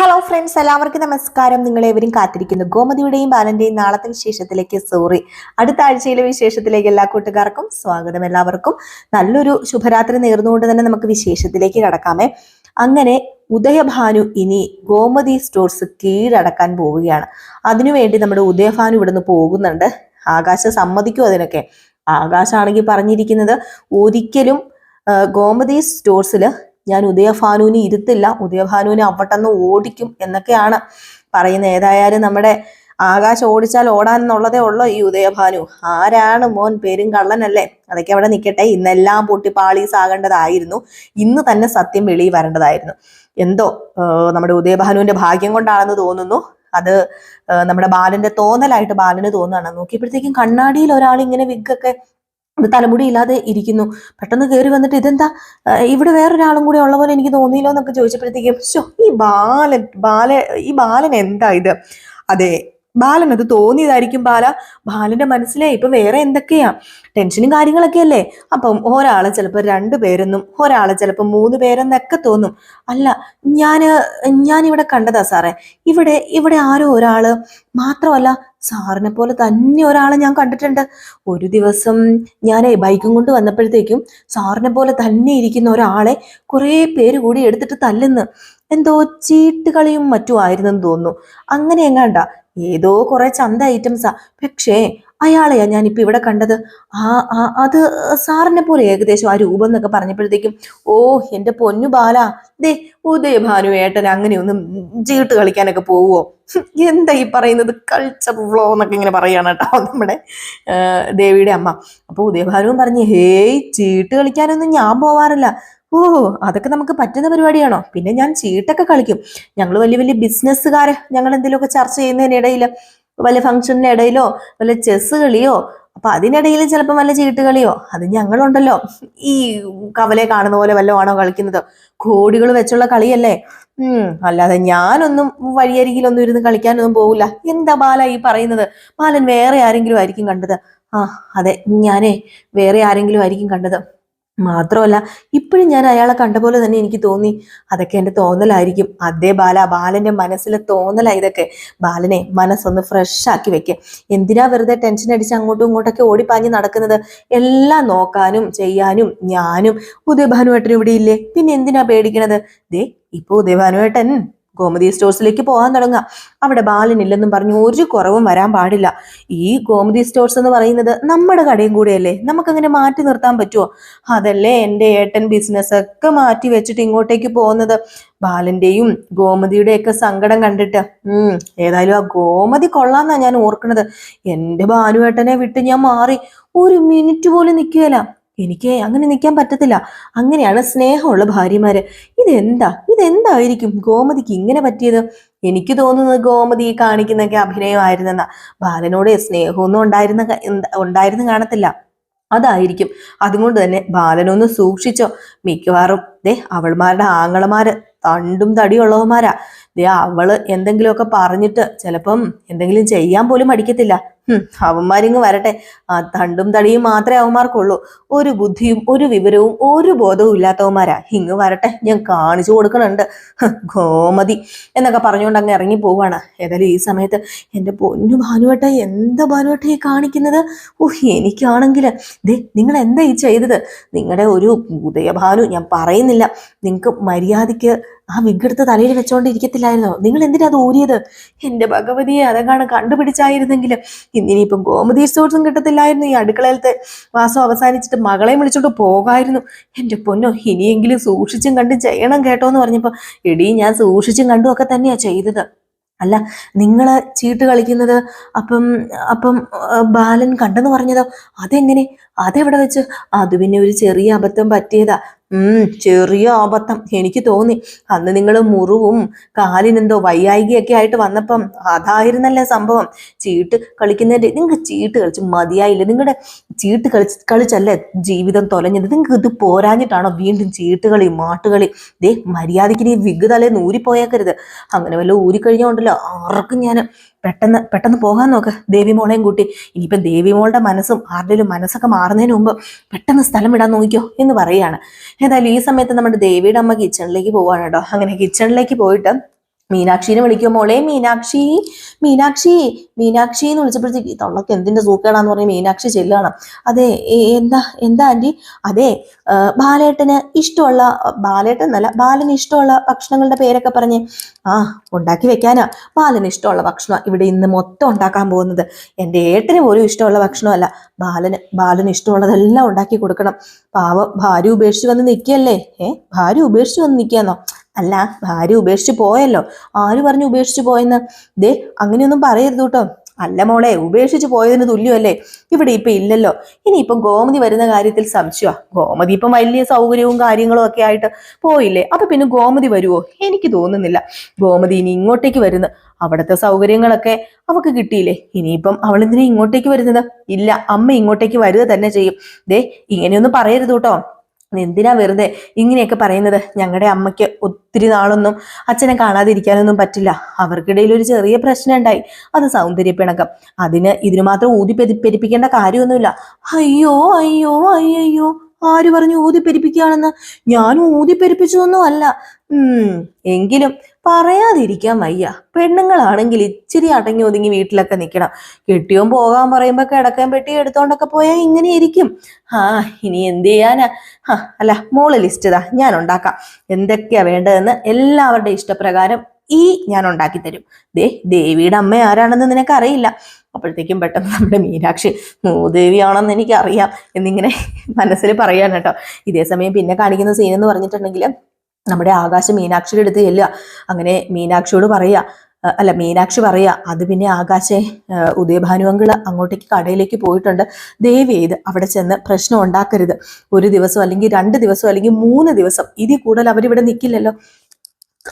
Hello friends എല്ലാവർക്കും നമസ്കാരം. നിങ്ങളേവരും കാത്തിരിക്കുന്നു. ഗോമതിയുടെയും ബാലന്റെയും നാളത്തെ വിശേഷത്തിലേക്ക്. സോറി അടുത്ത ആഴ്ചയിലെ വിശേഷത്തിലേക്ക് എല്ലാ കൂട്ടുകാർക്കും സ്വാഗതം എല്ലാവർക്കും. നല്ലൊരു ശുഭരാത്രി നേർന്നുകൊണ്ട് തന്നെ നമുക്ക് വിശേഷത്തിലേക്ക് കടക്കാമേ. അങ്ങനെ ഉദയഭാനു ഇനി ഗോമതി സ്റ്റോർസ് കീഴടക്കാൻ പോവുകയാണ്. അതിനുവേണ്ടി നമ്മുടെ ഉദയഭാനു ഇവിടുന്ന് പോകുന്നുണ്ട്. ആകാശ സമ്മതിക്കും അതിനൊക്കെ. ആകാശാണെങ്കിൽ പറഞ്ഞിരിക്കുന്നത് ഒരിക്കലും ഗോമതി സ്റ്റോഴ്സിൽ ഞാൻ ഉദയഭാനുവിനെ ഇരുത്തില്ല ഉദയഭാനുവിനെ അവട്ടെന്ന് ഓടിക്കും എന്നൊക്കെയാണ് പറയുന്നത്. ഏതായാലും നമ്മുടെ ആകാശം ഓടിച്ചാൽ ഓടാൻ എന്നുള്ളതേ ഉള്ളൂ ഈ ഉദയഭാനു. ആരാണ് മോൻ പേരും കള്ളനല്ലേ? അതൊക്കെ അവിടെ നിൽക്കട്ടെ ഇന്നെല്ലാം പൊട്ടി പാളീസാകേണ്ടതായിരുന്നു ഇന്ന് തന്നെ സത്യം വെളിയിൽ വരേണ്ടതായിരുന്നു. എന്തോ നമ്മുടെ ഉദയഭാനുവിന്റെ ഭാഗ്യം കൊണ്ടാണെന്ന് തോന്നുന്നു. അത് നമ്മുടെ ബാലന്റെ തോന്നലായിട്ട് ബാലന് തോന്നുകയാണ്. നോക്കിയപ്പോഴത്തേക്കും കണ്ണാടിയിൽ ഒരാൾ ഇങ്ങനെ വിഗൊക്കെ ഇത് തലമുടി ഇല്ലാതെ ഇരിക്കുന്നു. പെട്ടെന്ന് കയറി വന്നിട്ട് ഇതെന്താ? ഇവിടെ വേറൊരാളും കൂടെ ഉള്ള പോലെ എനിക്ക് തോന്നിയില്ലോ എന്നൊക്കെ ചോദിച്ചപ്പോഴത്തേക്കും ഈ ബാലൻ ബാല ഈ ബാലൻ എന്താ ഇത്? അതെ ബാലൻ അത് തോന്നിയതായിരിക്കും ബാല. ബാലന്റെ മനസ്സിലെ ഇപ്പൊ വേറെ എന്തൊക്കെയാ? ടെൻഷനും കാര്യങ്ങളൊക്കെ അല്ലേ? അപ്പം ഒരാളെ ചിലപ്പോൾ രണ്ടു പേരെന്നും ഒരാളെ ചിലപ്പോൾ മൂന്ന് പേരെന്നൊക്കെ തോന്നും. അല്ല ഞാൻ ഞാൻ ഇവിടെ കണ്ടതാ സാറേ. ഇവിടെ ഇവിടെ ആരോ ഒരാൾ മാത്രമല്ല സാറിനെ പോലെ തന്നെ ഒരാളെ ഞാൻ കണ്ടിട്ടുണ്ട്. ഒരു ദിവസം ഞാൻ ബൈക്കും കൊണ്ട് വന്നപ്പോഴത്തേക്കും സാറിനെ പോലെ തന്നെ ഇരിക്കുന്ന ഒരാളെ കുറേ പേര് കൂടി എടുത്തിട്ട് തല്ലുന്നു. എന്തോ ചീട്ടുകളിയും മറ്റും ആയിരുന്നെന്ന് തോന്നുന്നു. അങ്ങനെ എങ്ങാണ്ട? ഏതോ കുറെ ചന്ത ഐറ്റംസാ പക്ഷേ അയാളെയാ ഞാനിപ്പോൾ ഇവിടെ കണ്ടത്. ആ ആ അത് സാറിനെ പോലെ ഏകദേശം ആ രൂപം എന്നൊക്കെ പറഞ്ഞപ്പോഴത്തേക്കും ഓ എന്റെ പൊന്നു ബാല. ദേ ഉദയഭാനു ഏട്ടൻ അങ്ങനെയൊന്നും ജീട്ട് കളിക്കാനൊക്കെ പോവുമോ എന്താ ഈ പറയുന്നത്? കൾച്ചർ ഫ്ലോ എന്നൊക്കെ ഇങ്ങനെ പറയുകയാണ് കേട്ടോ നമ്മുടെ ദേവിയുടെ അമ്മ. അപ്പോൾ ഉദയഭാനുവും പറഞ്ഞു ഹേയ് ചീട്ട് കളിക്കാനൊന്നും ഞാൻ പോവാറില്ല. ഓ അതൊക്കെ നമുക്ക് പറ്റുന്ന പരിപാടിയാണോ? പിന്നെ ഞാൻ ചീട്ടൊക്കെ കളിക്കും. ഞങ്ങൾ വലിയ വലിയ ബിസിനസ്സുകാരെ ഞങ്ങൾ എന്തെങ്കിലുമൊക്കെ ചർച്ച ചെയ്യുന്നതിനിടയിൽ വല്ല ഫംഗ്ഷനിന്റെ ഇടയിലോ വല്ല ചെസ് കളിയോ അപ്പൊ അതിനിടയിൽ ചിലപ്പോൾ വല്ല ചീട്ട് കളിയോ അത് ഞങ്ങളുണ്ടല്ലോ. ഈ കവലെ കാണുന്ന പോലെ വല്ലതും ആണോ കളിക്കുന്നത്? കോടികൾ വെച്ചുള്ള കളിയല്ലേ? ഉം അല്ലാതെ ഞാനൊന്നും വഴിയരികിലൊന്നും ഇരുന്ന് കളിക്കാനൊന്നും പോകില്ല എന്താ ബാല ഈ പറയുന്നത്? ബാലൻ വേറെ ആരെങ്കിലും ആയിരിക്കും കണ്ടത്? ആ അതെ ഞാനേ വേറെ ആരെങ്കിലും ആയിരിക്കും കണ്ടത്. മാത്രമല്ല ഇപ്പോഴും ഞാൻ അയാളെ കണ്ട പോലെ തന്നെ എനിക്ക് തോന്നി. അതൊക്കെ എന്റെ തോന്നലായിരിക്കും. അതേ ബാല ബാലന്റെ മനസ്സിലെ തോന്നലാ ഇതൊക്കെ. ബാലനെ മനസ്സൊന്ന് ഫ്രഷ് ആക്കി വെക്കുക എന്തിനാ വെറുതെ ടെൻഷൻ അടിച്ച് അങ്ങോട്ടും ഇങ്ങോട്ടൊക്കെ ഓടിപ്പാഞ്ഞ് നടക്കുന്നത്? എല്ലാം നോക്കാനും ചെയ്യാനും ഞാനും ഉദയഭാനുവേട്ടനും ഇവിടെ ഇല്ലേ? പിന്നെ എന്തിനാ പേടിക്കണത്? ദേ ഇപ്പൊ ഉദയഭാനുവേട്ടൻ ഗോമതി സ്റ്റോഴ്സിലേക്ക് പോകാൻ തുടങ്ങാം അവിടെ ബാലനില്ലെന്നും പറഞ്ഞു ഒരു കുറവും വരാൻ പാടില്ല. ഈ ഗോമതി സ്റ്റോഴ്സ് എന്ന് പറയുന്നത് നമ്മുടെ കടയും കൂടെയല്ലേ? നമുക്കങ്ങനെ മാറ്റി നിർത്താൻ പറ്റുമോ അതല്ലേ എന്റെ ഏട്ടൻ ബിസിനസ് ഒക്കെ മാറ്റി വെച്ചിട്ട് ഇങ്ങോട്ടേക്ക് പോകുന്നത്? ബാലന്റെയും ഗോമതിയുടെ ഒക്കെ സങ്കടം കണ്ടിട്ട്. ഉം ഏതായാലും ആ ഗോമതി കൊള്ളാന്നാ ഞാൻ ഓർക്കണത്. എന്റെ ഭാനുവേട്ടനെ വിട്ട് ഞാൻ മാറി. ഒരു മിനിറ്റ് പോലും നിൽക്കുകയില്ല. എനിക്ക് അങ്ങനെ നിൽക്കാൻ പറ്റത്തില്ല. അങ്ങനെയാണ് സ്നേഹമുള്ള ഭാര്യമാര്. ഇതെന്താ? ഇതെന്തായിരിക്കും? ഗോമതിക്ക് ഇങ്ങനെ പറ്റിയത്? എനിക്ക് തോന്നുന്നത് ഗോമതി കാണിക്കുന്നൊക്കെ അഭിനയമായിരുന്നെന്ന. ബാലനോട് സ്നേഹമൊന്നും ഉണ്ടായിരുന്ന ഉണ്ടായിരുന്നു കാണത്തില്ല. അതായിരിക്കും. അതുകൊണ്ട് തന്നെ ബാലനൊന്ന് സൂക്ഷിച്ചോ. മിക്കവാറും ദേ അവൾമാരുടെ ആങ്ങളമാര് തണ്ടും തടിയുള്ളവന്മാരാ. ദേ അവൾ എന്തെങ്കിലുമൊക്കെ പറഞ്ഞിട്ട് ചിലപ്പം എന്തെങ്കിലും ചെയ്യാൻ പോലും മടിക്കത്തില്ല. ഹും, അവന്മാരിങ്ങ് വരട്ടെ. ആ തണ്ടും തടിയും മാത്രമേ അവന്മാർക്കുള്ളൂ. ഒരു ബുദ്ധിയും ഒരു വിവരവും ഒരു ബോധവും ഇല്ലാത്തവന്മാരാ. ഇങ്ങ് വരട്ടെ ഞാൻ കാണിച്ചു കൊടുക്കണുണ്ട്. ഗോമതി എന്നൊക്കെ പറഞ്ഞുകൊണ്ട് അങ്ങ് ഇറങ്ങി പോവാണ്. ഏതായാലും ഈ സമയത്ത് എന്റെ പൊന്നു ഭാനുവേട്ട എന്താ ഭാനുവട്ട കാണിക്കുന്നത്? ഓഹ് എനിക്കാണെങ്കിൽ ദേ നിങ്ങൾ എന്താ ഈ ചെയ്തത്? നിങ്ങളുടെ ഒരു ഉദയഭാനു ഞാൻ പറയുന്നില്ല. നിങ്ങൾക്ക് മര്യാദയ്ക്ക് ആ വിഗെടുത്ത് തലയിൽ വെച്ചോണ്ട് ഇരിക്കത്തില്ലായിരുന്നോ നിങ്ങൾ എന്തിനാ അത് ഊരിയത്? എന്റെ ഭഗവതിയെ അതെങ്ങാണ് കണ്ടുപിടിച്ചായിരുന്നെങ്കിലും ഇന്നിനിയിപ്പം ഗോമതി സോഴ്സും കിട്ടത്തില്ലായിരുന്നു. ഈ അടുക്കളയിലത്തെ വാസം അവസാനിച്ചിട്ട് മകളെ വിളിച്ചോണ്ട് പോകായിരുന്നു. എന്റെ പൊന്നോ ഇനിയെങ്കിലും സൂക്ഷിച്ചും കണ്ടും ചെയ്യണം കേട്ടോ എന്ന് പറഞ്ഞപ്പോൾ എടീ ഞാൻ സൂക്ഷിച്ചും കണ്ടും ഒക്കെ തന്നെയാ ചെയ്തത്. അല്ല നിങ്ങൾ ചീട്ട് കളിക്കുന്നത് അപ്പം അപ്പം ബാലൻ കണ്ടെന്ന് പറഞ്ഞതോ? അതെങ്ങനെ? അതെവിടെ വെച്ച്? അത് പിന്നെ ഒരു ചെറിയ അബദ്ധം പറ്റിയതാ. ഉം ചെറിയ ആപത്തം. എനിക്ക് തോന്നി. അന്ന് നിങ്ങൾ മുറിവും കാലിനെന്തോ വയ്യായികയൊക്കെ ആയിട്ട് വന്നപ്പം അതായിരുന്നല്ലേ സംഭവം. ചീട്ട് കളിക്കുന്നതിന്റെ നിങ്ങൾക്ക് ചീട്ട് കളിച്ച് മതിയായില്ല? നിങ്ങളുടെ ചീട്ട് കളിച്ച് കളിച്ചല്ലേ ജീവിതം തൊലഞ്ഞത്? നിങ്ങൾക്ക് ഇത് പോരാഞ്ഞിട്ടാണോ വീണ്ടും ചീട്ടുകളി മാട്ടുകളി ദേ മര്യാദയ്ക്ക് നീ വിഗ് തലേന്ന് ഊരിപ്പോയേക്കരുത്. അങ്ങനെ വല്ല ഊരിക്കഴിഞ്ഞോണ്ടല്ലോ ആർക്കും ഞാൻ പെട്ടെന്ന് പെട്ടെന്ന് പോകാൻ നോക്ക്. ദേവി മോളെയും കൂട്ടി. ഇനിയിപ്പം ദേവി മോളുടെ മനസ്സും ആരുടെയും മനസ്സൊക്കെ മാറുന്നതിന് മുമ്പ് പെട്ടെന്ന് സ്ഥലം ഇടാൻ നോക്കിക്കോ എന്ന് പറയുകയാണ്. ഏതായാലും ഈ സമയത്ത് നമ്മുടെ ദേവിയുടെ അമ്മ കിച്ചണിലേക്ക് പോവാണ് കേട്ടോ. അങ്ങനെ കിച്ചണിലേക്ക് പോയിട്ട് മീനാക്ഷിനെ വിളിക്കും മോളെ. മീനാക്ഷി മീനാക്ഷി മീനാക്ഷി എന്ന് വിളിച്ചപ്പോഴത്തേക്ക് തള്ളക്ക് എന്തിന്റെ സൂക്കേടാന്ന് പറഞ്ഞ് മീനാക്ഷി ചെല്ലുകയാണ് അതെ എന്താ എന്താ ആന്റി അതെ ബാലേട്ടന് ഇഷ്ടമുള്ള ബാലേട്ടൻ എന്നല്ല ബാലന് ഇഷ്ടമുള്ള ഭക്ഷണങ്ങളുടെ പേരൊക്കെ പറഞ്ഞ് ആ ഉണ്ടാക്കി വെക്കാനാ. ബാലന് ഇഷ്ടമുള്ള ഭക്ഷണം ഇവിടെ ഇന്ന് മൊത്തം ഉണ്ടാക്കാൻ പോകുന്നത്. എന്റെ ഏട്ടന് പോലും ഇഷ്ടമുള്ള ഭക്ഷണമല്ല. ബാലന് ബാലന് ഇഷ്ടമുള്ളതെല്ലാം ഉണ്ടാക്കി കൊടുക്കണം. പാവ ഭാര്യ ഉപേക്ഷിച്ച് വന്ന് നിൽക്കല്ലേ ഏ ഭാര്യ ഉപേക്ഷിച്ച് വന്ന് നിൽക്കാന്നോ അല്ല ഭാര്യ ഉപേക്ഷിച്ച് പോയല്ലോ. ആര് പറഞ്ഞു ഉപേക്ഷിച്ച് പോയെന്ന്? ദേ അങ്ങനെയൊന്നും പറയരുത് കേട്ടോ. അല്ല മോളെ ഉപേക്ഷിച്ച് പോയതിന് തുല്യമല്ലേ? ഇവിടെ ഇപ്പൊ ഇല്ലല്ലോ. ഇനിയിപ്പം ഗോമതി വരുന്ന കാര്യത്തിൽ സംശയമാ. ഗോമതി ഇപ്പം വലിയ സൗകര്യവും കാര്യങ്ങളും ഒക്കെ ആയിട്ട് പോയില്ലേ? അപ്പൊ പിന്നെ ഗോമതി വരുമോ എനിക്ക് തോന്നുന്നില്ല. ഗോമതി ഇനി ഇങ്ങോട്ടേക്ക് വരുന്നു. അവിടുത്തെ സൗകര്യങ്ങളൊക്കെ അവക്ക് കിട്ടിയില്ലേ? ഇനിയിപ്പം അവൾ എന്തിനാ ഇങ്ങോട്ടേക്ക് വരുന്നത്? ഇല്ല അമ്മ ഇങ്ങോട്ടേക്ക് വരിക തന്നെ ചെയ്യും. ദേ ഇങ്ങനെയൊന്നും പറയരുത് കേട്ടോ. എന്തിനാ വെറുതെ ഇങ്ങനെയൊക്കെ പറയുന്നത്? ഞങ്ങളുടെ അമ്മയ്ക്ക് ഒത്തിരി നാളൊന്നും അച്ഛനെ കാണാതിരിക്കാനൊന്നും പറ്റില്ല. അവർക്കിടയിൽ ഒരു ചെറിയ പ്രശ്നം ഉണ്ടായി. അത് സൗന്ദര്യപ്പിണക്കം അതിന് ഇതിനു മാത്രം ഊതി പെരി പെരിപ്പിക്കേണ്ട കാര്യമൊന്നുമില്ല. അയ്യോ അയ്യോ അയ്യോ ആര് പറഞ്ഞു ഊതിപ്പെരിപ്പിക്കുകയാണെന്ന്? ഞാൻ ഊതിപ്പെരിപ്പിച്ചതൊന്നും അല്ല ഉം എങ്കിലും പറയാതിരിക്കാൻ വയ്യ. പെണ്ണുങ്ങളാണെങ്കിൽ ഇച്ചിരി അടങ്ങി ഒതുങ്ങി വീട്ടിലൊക്കെ നിൽക്കണം. കെട്ടിയോൻ പോകാൻ പറയുമ്പോ കിടക്കാൻ പെട്ടി എടുത്തോണ്ടൊക്കെ പോയാൽ ഇങ്ങനെ ഇരിക്കും ആ ഇനി എന്ത് ചെയ്യാനാ? ആ അല്ല മോൾ ലിസ്റ്റ് ഇതാ ഞാൻ ഉണ്ടാക്കാം. എന്തൊക്കെയാ വേണ്ടതെന്ന് എല്ലാവരുടെ ഇഷ്ടപ്രകാരം ഈ ഞാൻ ഉണ്ടാക്കി തരും ദേ ദേവിയുടെ അമ്മ ആരാണെന്ന് നിനക്ക് അറിയില്ല അപ്പോഴത്തേക്കും പെട്ടെന്ന് നമ്മുടെ മീനാക്ഷി മൂദേവിയാണെന്ന് എനിക്കറിയാം എന്നിങ്ങനെ മനസ്സിൽ പറയാൻ കേട്ടോ. ഇതേ സമയം പിന്നെ കാണിക്കുന്ന സീൻ എന്ന് പറഞ്ഞിട്ടുണ്ടെങ്കിൽ നമ്മുടെ ആകാശം മീനാക്ഷിയുടെ അടുത്ത് ചെല്ലുക. അങ്ങനെ മീനാക്ഷിയോട് പറയുക അല്ല മീനാക്ഷി പറയുക അത് പിന്നെ ആകാശെ ഉദയഭാനുവങ്കൾ അങ്ങോട്ടേക്ക് കടയിലേക്ക് പോയിട്ടുണ്ട്. ദയവ് ചെയ്ത് അവിടെ ചെന്ന് പ്രശ്നം ഉണ്ടാക്കരുത്. ഒരു ദിവസം അല്ലെങ്കിൽ രണ്ട് ദിവസം അല്ലെങ്കിൽ മൂന്ന് ദിവസം ഇതിൽ കൂടുതൽ അവരിവിടെ നിൽക്കില്ലല്ലോ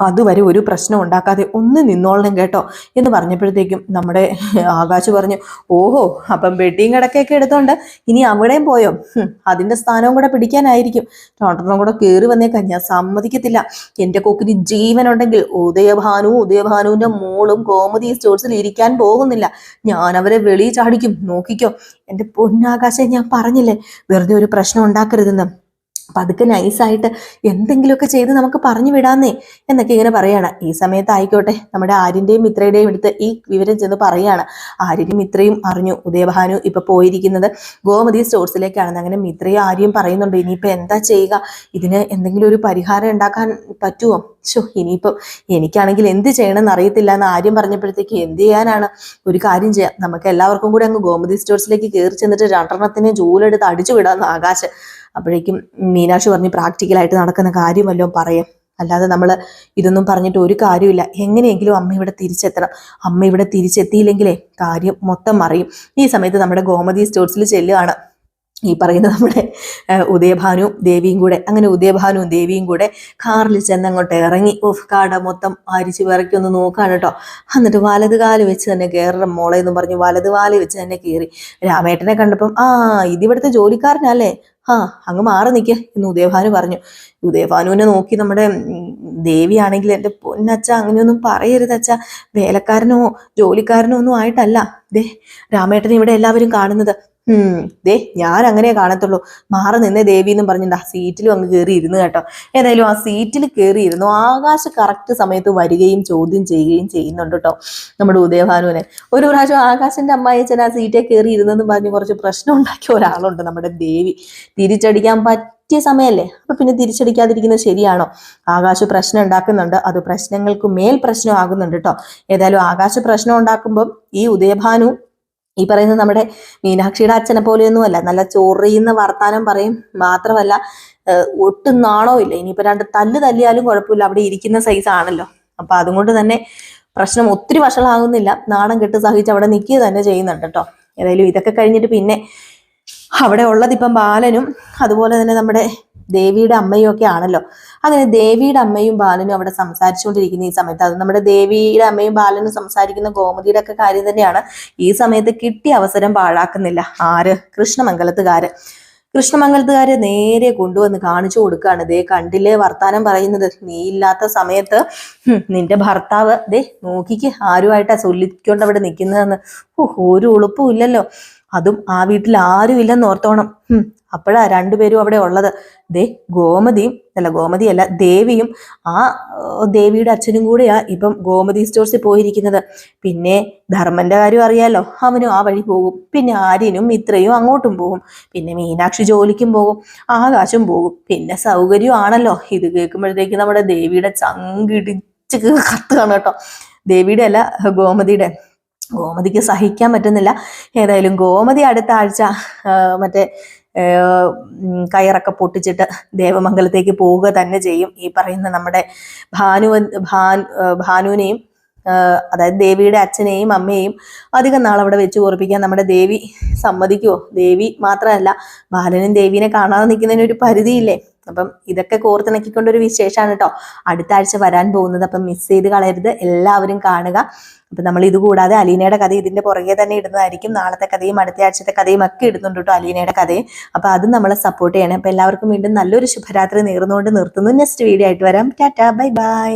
അതുവരെ ഒരു പ്രശ്നം ഉണ്ടാക്കാതെ ഒന്ന് നിന്നോളണം കേട്ടോ എന്ന് പറഞ്ഞപ്പോഴത്തേക്കും നമ്മുടെ ആകാശ് പറഞ്ഞു ഓഹോ അപ്പം വെട്ടിയും കിടക്കയൊക്കെ എടുത്തോണ്ട് ഇനി അവിടെയും പോയോ? അതിന്റെ സ്ഥാനവും കൂടെ പിടിക്കാനായിരിക്കും. ടോട്ടറിനും കൂടെ കയറി വന്നേക്കാൻ ഞാൻ സമ്മതിക്കത്തില്ല. എന്റെ കൊക്കിന് ജീവനുണ്ടെങ്കിൽ ഉദയഭാനു ഉദയഭാനുവിന്റെ മോളും കോമതി സ്റ്റോഴ്സിൽ ഇരിക്കാൻ പോകുന്നില്ല. ഞാൻ അവരെ വെളിയിൽ ചാടിക്കും. നോക്കിക്കോ. എന്റെ പൊന്നാകാശം ഞാൻ പറഞ്ഞില്ലേ? വെറുതെ ഒരു പ്രശ്നം ഉണ്ടാക്കരുതെന്ന്. പതുക്കെ നൈസായിട്ട് എന്തെങ്കിലുമൊക്കെ ചെയ്ത് നമുക്ക് പറഞ്ഞു വിടാന്നേ എന്നൊക്കെ ഇങ്ങനെ പറയാണ്. ഈ സമയത്ത് ആയിക്കോട്ടെ നമ്മുടെ ആര്യന്റെയും മിത്രയുടെയും എടുത്ത് ഈ വിവരം ചെന്ന് പറയാണ്. ആര്യനും മിത്രയും അറിഞ്ഞു. ഉദയഭാനു ഇപ്പൊ പോയിരിക്കുന്നത് ഗോമതി സ്റ്റോർസിലേക്കാണെന്ന് അങ്ങനെ മിത്രയും ആര്യം പറയുന്നുണ്ട്. ഇനിയിപ്പോൾ എന്താ ചെയ്യുക? ഇതിന് എന്തെങ്കിലും ഒരു പരിഹാരം ഉണ്ടാക്കാൻ പറ്റുമോ ഷോ ഇനിയിപ്പം എനിക്കാണെങ്കിൽ എന്ത് ചെയ്യണമെന്ന് അറിയത്തില്ല എന്ന് ആര്യം പറഞ്ഞപ്പോഴത്തേക്ക് എന്ത് ചെയ്യാനാണ്? ഒരു കാര്യം ചെയ്യാം. നമുക്ക് എല്ലാവർക്കും കൂടെ അങ്ങ് ഗോമതി സ്റ്റോർസിലേക്ക് കയറി ചെന്നിട്ട് രണ്ടെണ്ണത്തിനെ ജോലെടുത്ത് അടിച്ചു വിടാമെന്ന് ആകാശ്. അപ്പോഴേക്കും മീനാക്ഷി പറഞ്ഞ് പ്രാക്ടിക്കലായിട്ട് നടക്കുന്ന കാര്യം വല്ലതും പറയാം. അല്ലാതെ നമ്മൾ ഇതൊന്നും പറഞ്ഞിട്ട് ഒരു കാര്യമില്ല എങ്ങനെയെങ്കിലും അമ്മ ഇവിടെ തിരിച്ചെത്തണം. അമ്മ ഇവിടെ തിരിച്ചെത്തിയില്ലെങ്കിലേ കാര്യം മൊത്തം മറിയും. ഈ സമയത്ത് നമ്മുടെ ഗോമതി സ്റ്റോർസിൽ ചെല്ലുകയാണ് ഈ പറയുന്ന നമ്മുടെ ഉദയഭാനു ദേവിയും കൂടെ അങ്ങനെ ഉദയഭാനു ദേവിയും കൂടെ കാറിൽ ചെന്ന് അങ്ങോട്ട് ഇറങ്ങി. ഓഫ് കാട മൊത്തം അരിച്ച് വിറക്കി ഒന്ന് നോക്കാണ് കേട്ടോ എന്നിട്ട് വലത് കാൽ വെച്ച് തന്നെ കയറണം മോളെ എന്ന് പറഞ്ഞു വലത് കാൽ വെച്ച് തന്നെ കയറി രാമേട്ടനെ കണ്ടപ്പം ആ ഇതിവിടുത്തെ ജോലിക്കാരനല്ലേ? ആ അങ്ങ് മാറി നിൽക്കുക എന്ന് ഉദയഭാനു പറഞ്ഞു. ഉദയഭാനുവിനെ നോക്കി നമ്മുടെ ദേവിയാണെങ്കിൽ എന്റെ പൊന്നച്ച അങ്ങനെയൊന്നും പറയരുത് അച്ഛ വേലക്കാരനോ ജോലിക്കാരനോ ഒന്നും ആയിട്ടല്ല. ദേ രാമേട്ടനെ ഇവിടെ എല്ലാവരും കാണുന്നത്. ഉം. ദേ ഞാൻ അങ്ങനെ കാണത്തുള്ളൂ. മാറി നിന്നേ ദേവി എന്നും പറഞ്ഞിട്ട് ആ സീറ്റിലും അങ്ങ് കയറി ഇരുന്നു കേട്ടോ. ഏതായാലും ആ സീറ്റിൽ കയറി ഇരുന്നു ആകാശ് കറക്റ്റ് സമയത്ത് വരികയും ചോദ്യം ചെയ്യുകയും ചെയ്യുന്നുണ്ട് കേട്ടോ നമ്മുടെ ഉദയഭാനുവിനെ. ഒരു പ്രാവശ്യം ആകാശിന്റെ അമ്മായിച്ചൻ ആ സീറ്റിൽ കയറി ഇരുന്നെന്ന് പറഞ്ഞ് കുറച്ച് പ്രശ്നം ഉണ്ടാക്കിയ ഒരാളുണ്ട് നമ്മുടെ ദേവി. തിരിച്ചടിക്കാൻ പറ്റിയ സമയമല്ലേ അപ്പൊ പിന്നെ തിരിച്ചടിക്കാതിരിക്കുന്നത് ശരിയാണോ? ആകാശ് പ്രശ്നം ഉണ്ടാക്കുന്നുണ്ട്. അത് പ്രശ്നങ്ങൾക്ക് മേൽ പ്രശ്നം ആകുന്നുണ്ട് കേട്ടോ. ഏതായാലും ആകാശ് പ്രശ്നം ഉണ്ടാക്കുമ്പം ഈ ഉദയഭാനു ഈ പറയുന്നത് നമ്മുടെ മീനാക്ഷിയുടെ അച്ഛനെ പോലെയൊന്നുമല്ല നല്ല ചൊറിയുന്ന വർത്താനം പറയും. മാത്രമല്ല ഒട്ടും നാണോ ഇല്ല. ഇനിയിപ്പോ രണ്ട് തല്ല് തല്ലിയാലും കുഴപ്പമില്ല. അവിടെ ഇരിക്കുന്ന സൈസ് ആണല്ലോ. അപ്പൊ അതുകൊണ്ട് തന്നെ പ്രശ്നം ഒത്തിരി വഷളാകുന്നില്ല. നാണം കെട്ട് സഹിച്ച് അവിടെ നിൽക്കുക തന്നെ ചെയ്യുന്നുണ്ട് കേട്ടോ. ഏതായാലും ഇതൊക്കെ കഴിഞ്ഞിട്ട് പിന്നെ അവിടെ ഉള്ളത് ഇപ്പം ബാലനും അതുപോലെ തന്നെ നമ്മുടെ ദേവിയുടെ അമ്മയും ഒക്കെ ആണല്ലോ. അങ്ങനെ ദേവിയുടെ അമ്മയും ബാലനും അവിടെ സംസാരിച്ചുകൊണ്ടിരിക്കുന്ന ഈ സമയത്ത് അത് നമ്മുടെ ദേവിയുടെ അമ്മയും ബാലനും സംസാരിക്കുന്ന ഗോമതിയുടെ ഒക്കെ കാര്യം തന്നെയാണ്. ഈ സമയത്ത് കിട്ടിയ അവസരം പാഴാക്കുന്നില്ല. ആര്? കൃഷ്ണമംഗലത്തുകാര്. കൃഷ്ണമംഗലത്തുകാരെ നേരെ കൊണ്ടുവന്ന് കാണിച്ചു കൊടുക്കുകയാണ്. ദേ കണ്ടില്ലേ വർത്താനം പറയുന്നത്? നീ ഇല്ലാത്ത സമയത്ത് നിന്റെ ഭർത്താവ് ദേ നോക്കിക്ക് ആരുമായിട്ടാ ചൊല്ലിക്കൊണ്ട് അവിടെ നിൽക്കുന്നതെന്ന് ഒരു ഉളുപ്പും ഇല്ലല്ലോ. അതും ആ വീട്ടിൽ ആരും ഇല്ലെന്ന് ഓർത്തോണം അപ്പോഴാ രണ്ടുപേരും അവിടെ ഉള്ളത്. ദേ ഗോമതിയും അല്ല ഗോമതിയല്ല ദേവിയും. ആ ദേവിയുടെ അച്ഛനും കൂടെയാ ഇപ്പം ഗോമതി സ്റ്റോഴ്സിൽ പോയിരിക്കുന്നത്. പിന്നെ ധർമ്മന്റെ കാര്യം അറിയാലോ അവനും ആ വഴി പോകും. പിന്നെ ആര്യനും മിത്രയും അങ്ങോട്ടും പോകും. പിന്നെ മീനാക്ഷി ജോലിക്കും പോകും. ആകാശം പോകും. പിന്നെ സൗകര്യമാണല്ലോ ഇത് കേൾക്കുമ്പോഴത്തേക്ക് നമ്മുടെ ദേവിയുടെ ചങ്കിടിച്ച് കത്തുകയാണ് കേട്ടോ. ദേവിയുടെ അല്ല ഗോമതിയുടെ. ഗോമതിക്ക് സഹിക്കാൻ പറ്റുന്നില്ല. ഏതായാലും ഗോമതി അടുത്ത ആഴ്ച മറ്റേ കയറൊക്കെ പൊട്ടിച്ചിട്ട് ദേവമംഗലത്തേക്ക് പോവുക തന്നെ ചെയ്യും. ഈ പറയുന്ന നമ്മുടെ ഭാനു ഭാനുവിനെയും അതായത് ദേവിയുടെ അച്ഛനെയും അമ്മയെയും അധികം നാൾ അവിടെ വെച്ച് ഓർപ്പിക്കാൻ നമ്മുടെ ദേവി സമ്മതിക്കുമോ ദേവി മാത്രമല്ല ബാലനും ദേവീനെ കാണാതെ നിൽക്കുന്നതിന് ഒരു പരിധിയില്ലേ? അപ്പം ഇതൊക്കെ കോർത്തിണക്കിക്കൊണ്ടൊരു വിശേഷമാണ് കേട്ടോ അടുത്ത ആഴ്ച വരാൻ പോകുന്നത്. അപ്പം മിസ് ചെയ്ത് കളയരുത്. എല്ലാവരും കാണുക. അപ്പം നമ്മൾ ഇത് കൂടാതെ അലീനയുടെ കഥ ഇതിന്റെ പുറകെ തന്നെ ഇടുന്നതായിരിക്കും. നാളത്തെ കഥയും അടുത്ത ആഴ്ചത്തെ കഥയും ഒക്കെ ഇടുന്നുണ്ട് കേട്ടോ അലീനയുടെ കഥയും. അപ്പം അതും നമ്മളെ സപ്പോർട്ട് ചെയ്യണം. അപ്പം എല്ലാവർക്കും വീണ്ടും നല്ലൊരു ശുഭരാത്രി നേർന്നുകൊണ്ട് നിർത്തുന്നു. നെക്സ്റ്റ് വീഡിയോ ആയിട്ട് വരാം. Tata bye bye